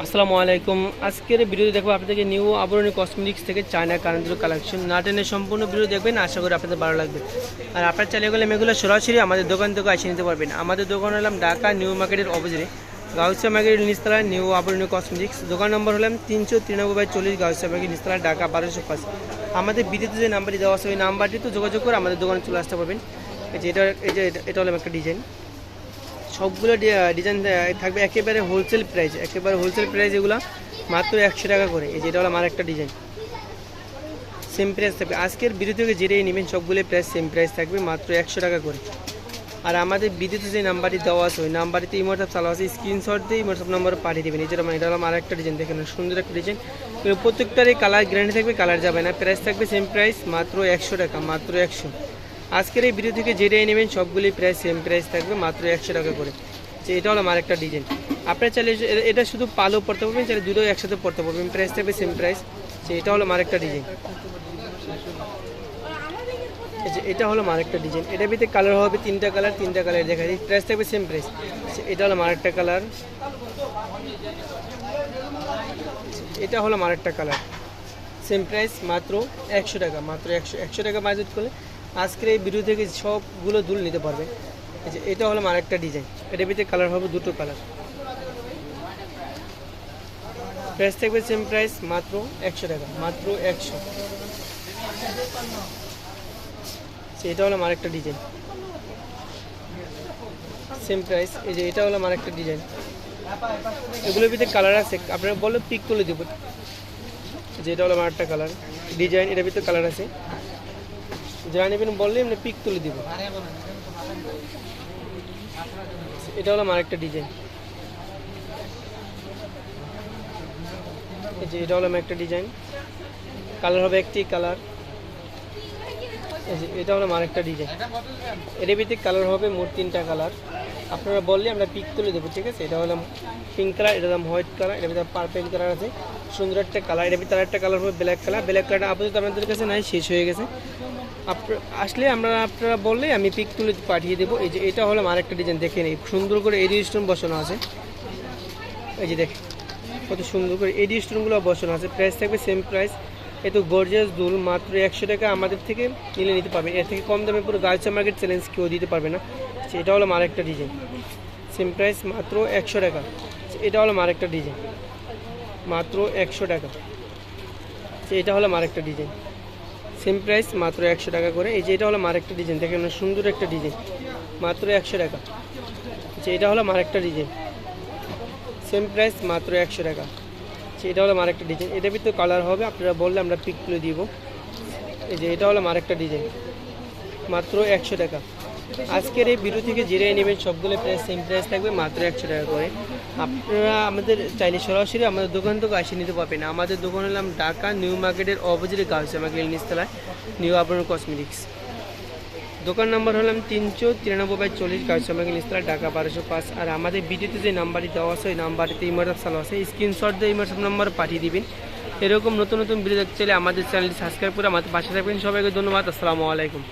আসসালামু আলাইকুম। আজকের ভিডিও দেখব আপনাদেরকে নিউ আবরণী কসমেটিক্স থেকে চায়না কারেন্টের কালেকশন না টেনে সম্পূর্ণ ভিডিও দেখবেন, আশা করি আপনাদের ভালো লাগবে। আর আপনার চালিয়ে গেলে এগুলো সরাসরি আমাদের দোকান থেকে এসে নিতে পারবেন। আমাদের দোকান হলাম ঢাকা নিউ মার্কেটের অপোজিটে গাউসিয়া মার্কেটের নিচতলায় নিউ আবরণী কসমেটিক্স দোকান নম্বর হলাম তিনশো তিরানব্বই বাই চল্লিশ গাউসিয়া মার্কেট নিচতলায় ঢাকা বারোশো পাঁচ। আমাদের ভিডিওতে যে নাম্বারটি দেওয়া আছে, ওই নাম্বারটি তো যোগাযোগ করে আমাদের দোকানে চলে আসতে পারবেন। এই যে এটা, এই যে এটা- এটা হলো একটা ডিজাইন সবগুলো ডিজাইন থাকবে একেবারে হোলসেল প্রাইস একেবারে হোলসেল প্রাইস এগুলো মাত্র একশো টাকা করে। এই যেটা হলো আমার একটা ডিজাইন সেম প্রাইস থাকবে। আজকের বিদ্যুৎ থেকে যেটাই নেবেন সবগুলো প্রাইস সেম প্রাইস থাকবে, মাত্র একশো টাকা করে। আর আমাদের ভিডিওতে যে নাম্বারটি দেওয়া আছে, ওই নাম্বারটিতে ইমোটসঅ্যাপ চালু আছে স্ক্রিনশট দিয়ে ইমোটসঅ্যাপ নাম্বার পাঠিয়ে দেবেন। এই যেটা এটা হলো আমার একটা ডিজাইন দেখেন, সুন্দর একটা ডিজাইন প্রত্যেকটারই কালার গ্যারান্টি থাকবে কালার যাবে না। প্রাইস থাকবে সেম প্রাইস মাত্র একশো টাকা, মাত্র একশো। আজকের এই ভিডিও থেকে যেটাই নেবেন, সবগুলি প্রায় সেম প্রাইস থাকবে, মাত্র একশো টাকা করে। যে এটা হলো আমার একটা ডিজাইন আপনার চাইলে এটা শুধু পালো পড়তে পারবেন, চাইলে দুটো একসাথে পড়তে পারবেন। প্রাইস থাকবে সেম প্রাইস যে এটা হলো আমার একটা ডিজাইন এটা হলো মারেকটা ডিজাইন এটার ভিতরে কালার হবে তিনটা কালার তিনটা কালার দেখা যায় প্রাইস থাকবে সেম প্রাইস এটা হলো মারেকটা কালার এটা হলো মারেকটা কালার সেম প্রাইস মাত্র একশো টাকা। মাত্র একশো একশো টাকা বাজেট করলে আজকের এই ভিডিও থেকে সবগুলো দুল নিতে পারবে। যে এটা হলো আরেকটা ডিজাইন এটার ভিতরে কালার হবে দুটো কালার প্রাইস থাকবে সেম প্রাইস মাত্র একশো টাকা, মাত্র একশো। এটা হলো আরেকটা ডিজাইন সেম প্রাইস এই যে এটা হলো আরেকটা ডিজাইন এগুলোর ভিতরে কালার আছে আপনারা বলো পিক তুলে দেবো। যেটা হলো আমার একটা কালার ডিজাইন এটার ভিতরে কালার আছে। যা নেবেন বললে এমনি পিক তুলে দিব। এটা হলো আমার একটা ডিজাইন যে এটা হলো আমার একটা ডিজাইন কালার হবে একটি কালার এটা হলো আমার একটা ডিজাইন এর ভিতরে কালার হবে মোট তিনটা কালার আপনারা বললে আমরা পিক তুলে দেবো, ঠিক আছে? এটা হলো পিঙ্ক কালার এটা হলাম হোয়াইট কালারের ভিতরে পার্পেল কালার আছে। সুন্দর একটা কালারের ভিতরে একটা কালার হবে ব্ল্যাক কালার ব্ল্যাক কালারটা আপাতত আপনাদের কাছে নাই, শেষ হয়ে গেছে। আসলে আমরা আপনারা বললে আমি পিক তুলে পাঠিয়ে দেবো। এই যে এটা হলো আমার একটা ডিজাইন দেখে নিই সুন্দর করে এডি স্টোন বসানো আছে। এই যে দেখ কত সুন্দর করে এডি স্টোনগুলো বসানো আছে। প্রাইস থাকবে সেম প্রাইস এত গর্জিয়াস দুল মাত্র একশো টাকা আমাদের থেকে নিলে নিতে পারবেন এর থেকে কম দামে পুরো গার্লসা মার্কেট চ্যালেঞ্জ কেউ দিতে পারবে না। আচ্ছা, এটা হলো আমার একটা ডিজাইন সেম প্রাইস মাত্র একশো টাকা। আচ্ছা, এটা হলো আমার একটা ডিজাইন মাত্র একশো টাকা। আচ্ছা, এটা হলো আমার একটা ডিজাইন সেম প্রাইস, মাত্র একশো টাকা করে। এই যে এটা হলো মার একটা ডিজাইন, দেখেন সুন্দর একটা ডিজাইন। মাত্র একশো টাকা। যে এটা হলো মার একটা ডিজাইন। সেম প্রাইস, মাত্র একশো টাকা। যে এটা হলো মার একটা ডিজাইন। এটা ভিতরে কালার হবে, আপনারা বললে আমরা পিক তুলে দিব। এই যে এটা হলো মার একটা ডিজাইন। মাত্র একশো টাকা। আজকের এই ভিডিও থেকে যেটাই নেবেন, সবগুলো প্রাইস সেম প্রাইস থাকবে, মাত্র একশো টাকা করে। আপনারা আমাদের চাইলে সরাসরি আমাদের দোকান থেকে আসে নিতে পারবেন। আমাদের দোকান হলাম ঢাকা নিউ মার্কেটের অপোজিটে গার্লস আমাকে নিচতলায়, নিউ আবরণ কসমেটিক্স দোকান নাম্বার হলাম তিনশো তিরানব্বই বাই চল্লিশ গাছ নিস্তলা ঢাকা বারোশো পাঁচ। আর আমাদের ভিডিওতে যে নাম্বারটি দেওয়া আছে, ওই নাম্বারটিতে ইমার্ট চালু আছে। স্ক্রিনশট দিয়ে ইমার্ট নাম্বার পাঠিয়ে দিবেন। এরকম নতুন নতুন ভিডিও দেখতে চাইলে আমাদের চ্যানেলটি সাবস্ক্রাইব করে আমাদের পাশে থাকবেন। সবাইকে ধন্যবাদ। আসসালামু আলাইকুম।